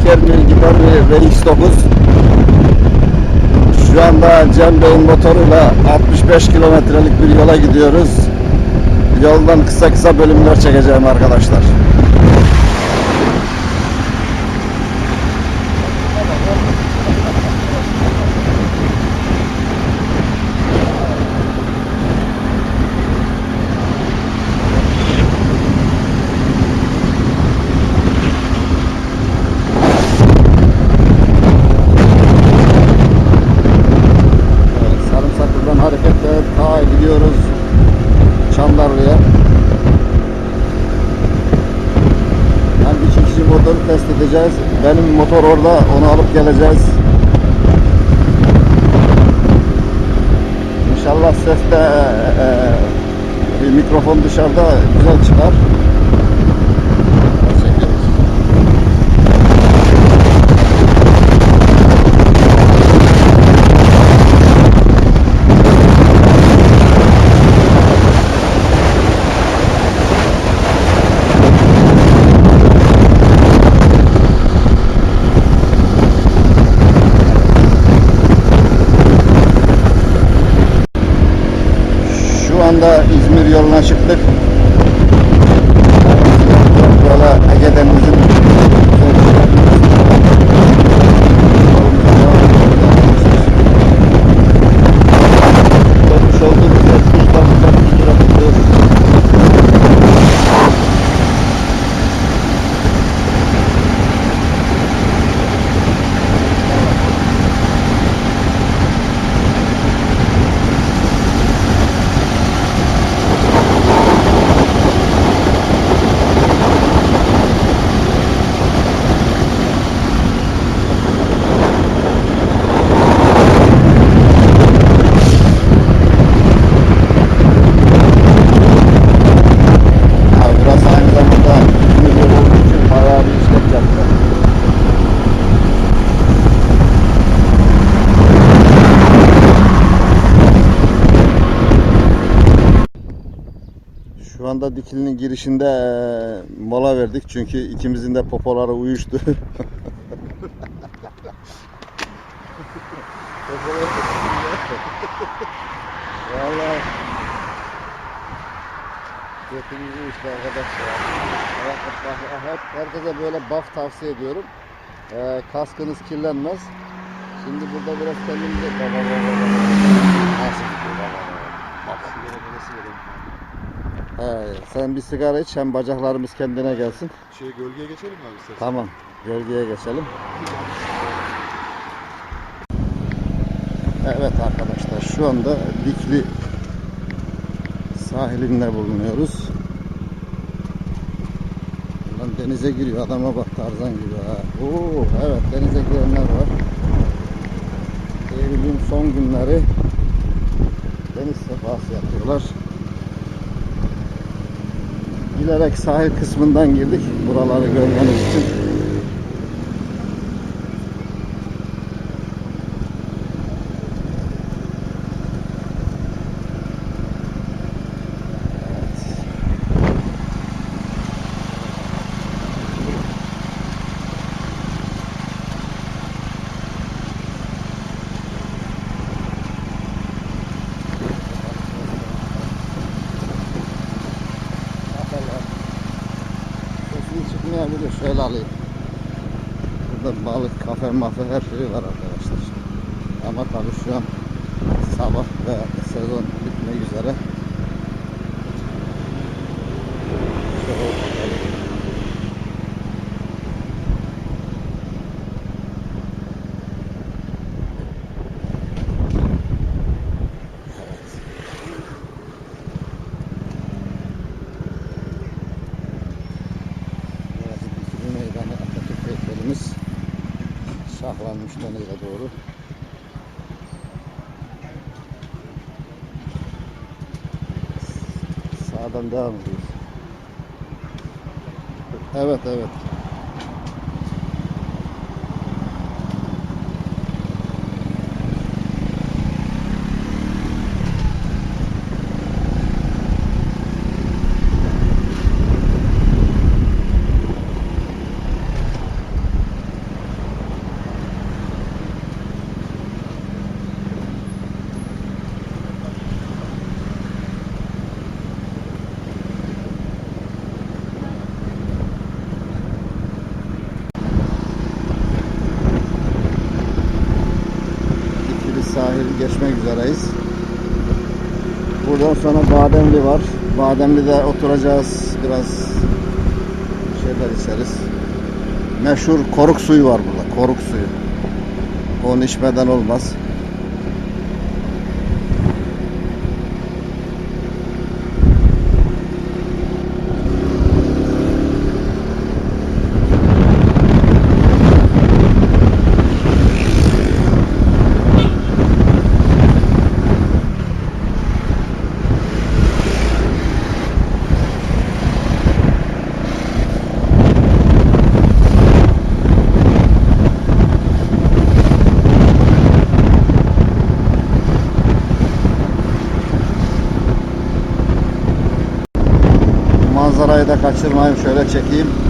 gider mi RX9 Şu anda Cem Bey'in motoruyla 65 kilometrelik bir yola gidiyoruz. Yoldan kısa kısa bölümler çekeceğim arkadaşlar. Motor orada, onu alıp geleceğiz. İnşallah ses de e, bir mikrofon dışarıda güzel çıkar. Çekeriz. Şu anda İzmir yoluna çıktık. Böyle Ege Denizi'nin anda dikilinin girişinde mola verdik çünkü ikimizin de popoları uyuştu. Vallahi Götümüz uyuştu arkadaşlar. Hep herkese böyle buff tavsiye ediyorum. Eee, kaskınız kirlenmez. Şimdi burada biraz kendimize baba baba. Nasıl gidiyor baba. Bak. He, sen bir sigara iç hem bacaklarımız kendine gelsin. Şey gölgeye geçelim mi abi istersen? Tamam. Gölgeye geçelim. Evet arkadaşlar şu anda Dikli sahilinde bulunuyoruz. Buradan denize giriyor adama bak Tarzan gibi ha. Oo, evet denize girenler var. Eylül'ün son günleri deniz sefası yapıyorlar. Bilerek sahil kısmından girdik buraları görmeniz için. Çıkmayabilir. Şöyle alayım. Burada balık, kafe, mafe her şey var arkadaşlar. Ama tabii şu an sabah ve sezon bitmek üzere. Şahlanmış denize doğru. Sağdan devam ediyoruz. Evet evet. Geçmek üzereyiz. Buradan sonra Bademli var. Bademli'de oturacağız. Biraz şeyler içeriz. Meşhur koruk suyu var burada. Koruk suyu. Onu içmeden olmaz. Manzarayı da kaçırmayayım. Şöyle çekeyim.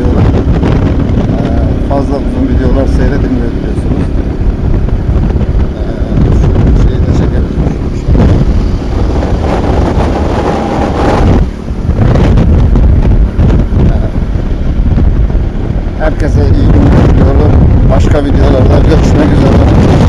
oluyorlar. E, ee, fazla uzun videolar seyredilmiyor biliyorsunuz. Ee, şey ee, herkese iyi günler diliyorum. Başka videolarda görüşmek üzere.